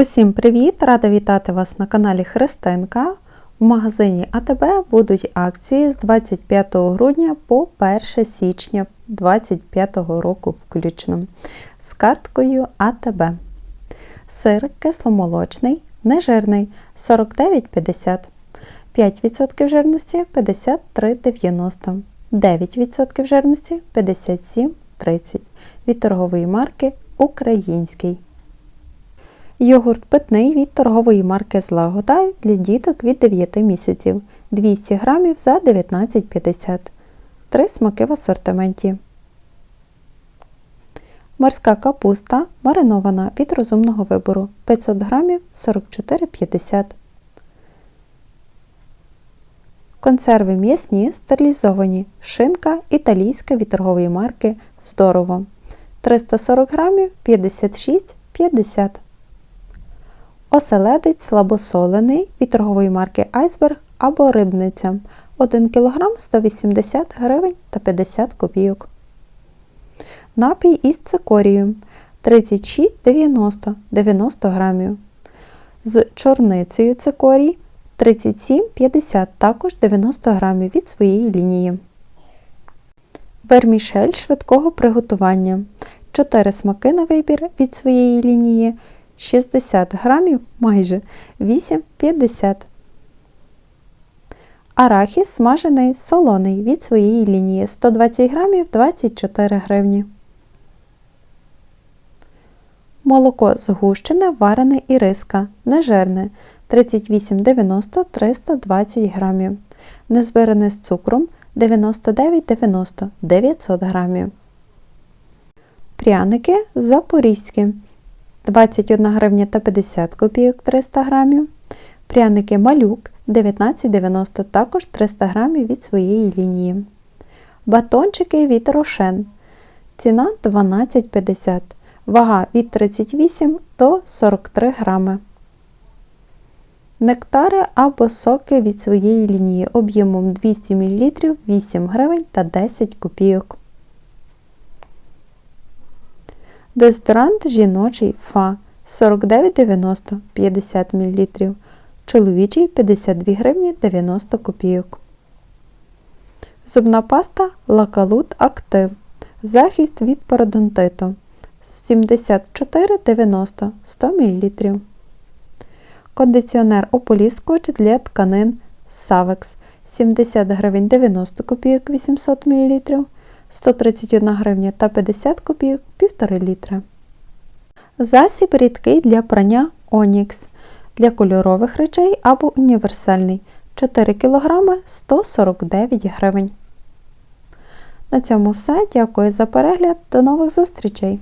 Усім привіт! Рада вітати вас на каналі Христинка. В магазині АТБ будуть акції з 25 грудня по 1 січня 2025 року включно з карткою АТБ. Сир кисломолочний, нежирний 49,50, 5% жирності 53,90, 9% жирності 57,30 від торгової марки Український. Йогурт питний від торгової марки Злагода для діток від 9 місяців 200 грамів за 19,50. Три смаки в асортименті. Морська капуста маринована від розумного вибору 500 грамів 44,50. Консерви м'ясні стерилізовані. Шинка італійська від торгової марки Здорово 340 грамів 56,50. Оселедець слабосолений від торгової марки Айсберг або Рибниця 1 кг 180 гривень та 50 копійок. Напій із цикорією 36,90 90 грамів. З чорницею цикорій 37,50 також 90 грамів від своєї лінії. Вермішель швидкого приготування 4 смаки на вибір від своєї лінії 60 грамів майже 8,50. Арахіс смажений солоний від своєї лінії 120 грамів 24 гривні. Молоко згущене, варене і риска. Нежирне 38,90 320 грамів. Незбирене з цукром 99,90 900 грамів. Пряники запорізькі 21 гривня та 50 копійок 300 грамів. Пряники малюк 19,90 також 300 грамів від своєї лінії. Батончики від рошен. Ціна 12,50. Вага від 38 до 43 грами. Нектари або соки від своєї лінії об'ємом 200 мл 8 гривень та 10 копійок. Дезодорант жіночий Фа 49,90 50 мл. Чоловічий 52 гривні 90 копійок. Зубна паста Лакалут Актив. Захист від пародонтиту 74,90 100 мл. Кондиціонер ополіскувач для тканин Савекс 70 гривень 90 копійок 800 мл. 131 гривня та 50 копійок 1,5 літра. Засіб рідкий для прання Онікс для кольорових речей або універсальний 4 кг 149 гривень. На цьому все. Дякую за перегляд. До нових зустрічей!